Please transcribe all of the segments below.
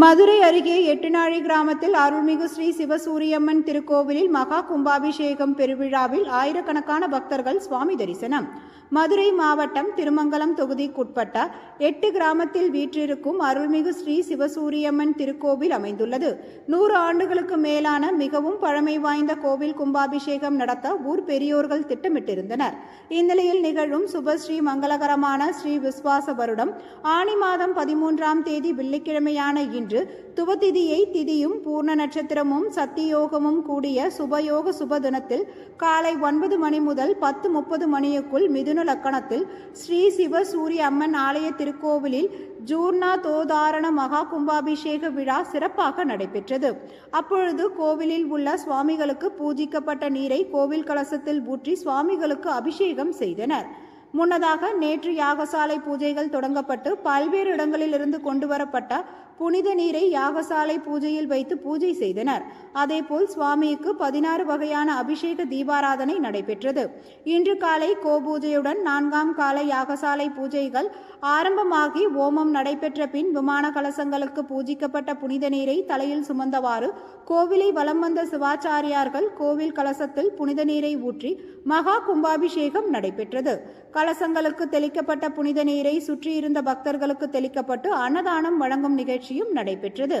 மதுரை அருகே எட்டுநாழி கிராமத்தில் அருள்மிகு ஸ்ரீ சிவசூரியம்மன் திருக்கோவிலில் மகா கும்பாபிஷேகம் பெருவிழாவில் ஆயிரக்கணக்கான பக்தர்கள் சுவாமி தரிசனம். மதுரை மாவட்டம் திருமங்கலம் தொகுதிக்குட்பட்ட எட்டு கிராமத்தில் வீற்றிருக்கும் அருள்மிகு ஸ்ரீ சிவசூரியம்மன் திருக்கோவில் அமைந்துள்ளது. நூறு ஆண்டுகளுக்கு மேலான மிகவும் பழமை வாய்ந்த கோவில் கும்பாபிஷேகம் நடத்த ஊர் பெரியோர்கள் திட்டமிட்டிருந்தனர். இந்நிலையில் நிகழும் சுபஸ்ரீ மங்களகரமான ஸ்ரீ விஸ்வாச வருடம் ஆனி மாதம் பதிமூன்றாம் தேதி வெள்ளிக்கிழமையான இன்று துவதிதியை திதியும் பூர்ண நட்சத்திரமும் சத்தியோகமும் கூடிய சுபயோக சுப தினத்தில் காலை ஒன்பது மணி முதல் பத்து முப்பது மணிக்குள் மிதுன லக்கணத்தில் ஸ்ரீ சிவ சூரிய அம்மன் ஆலய திருக்கோவிலில் ஜூர்ணா தோதாரண மகா கும்பாபிஷேக விழா சிறப்பாக நடைபெற்றது. அப்பொழுது கோவிலில் உள்ள சுவாமிகளுக்கு பூஜிக்கப்பட்ட நீரை கோவில் கலசத்தில் ஊற்றி சுவாமிகளுக்கு அபிஷேகம் செய்தனர். முன்னதாக நேற்று யாகசாலை பூஜைகள் தொடங்கப்பட்டு பல்வேறு இடங்களிலிருந்து கொண்டு வரப்பட்ட புனித நீரை யாகசாலை பூஜையில் வைத்து பூஜை செய்தனர். அதேபோல் சுவாமிக்கு பதினாறு வகையான அபிஷேக தீபாராதனை நடைபெற்றது. இன்று காலை கோபூஜையுடன் நான்காம் கால யாகசாலை பூஜைகள் ஆரம்பமாகி ஓமம் நடைபெற்ற பின் விமான கலசங்களுக்கு பூஜிக்கப்பட்ட புனித நீரை தலையில் சுமந்தவாறு கோவிலை வலம் வந்த சிவாச்சாரியார்கள் கோவில் கலசத்தில் புனித நீரை ஊற்றி மகா கும்பாபிஷேகம் நடைபெற்றது. கலசங்களுக்கு தெளிக்கப்பட்ட புனித நீரை சுற்றியிருந்த பக்தர்களுக்கு தெளிக்கப்பட்டு அன்னதானம் வழங்கும் நிகழ்ச்சியும் நடைபெற்றது.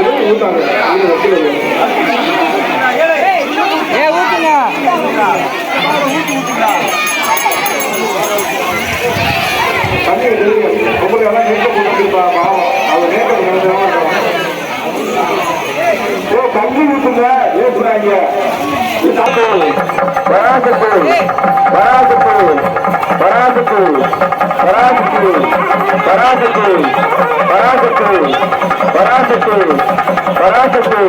ஊத்தாங்க ஏ ஊத்துங்க தண்ணி உங்களுக்கு எல்லாம் நெருக்க போட்டுருப்பா பாவம் அவர் நேற்று நினைச்சா ஏ தண்ணி ஊத்துங்க ஏற்றுறாங்க வராசு பொருள் வராசு பொருள் வராசு பொருள் வராசு பராசத்து பராசத்து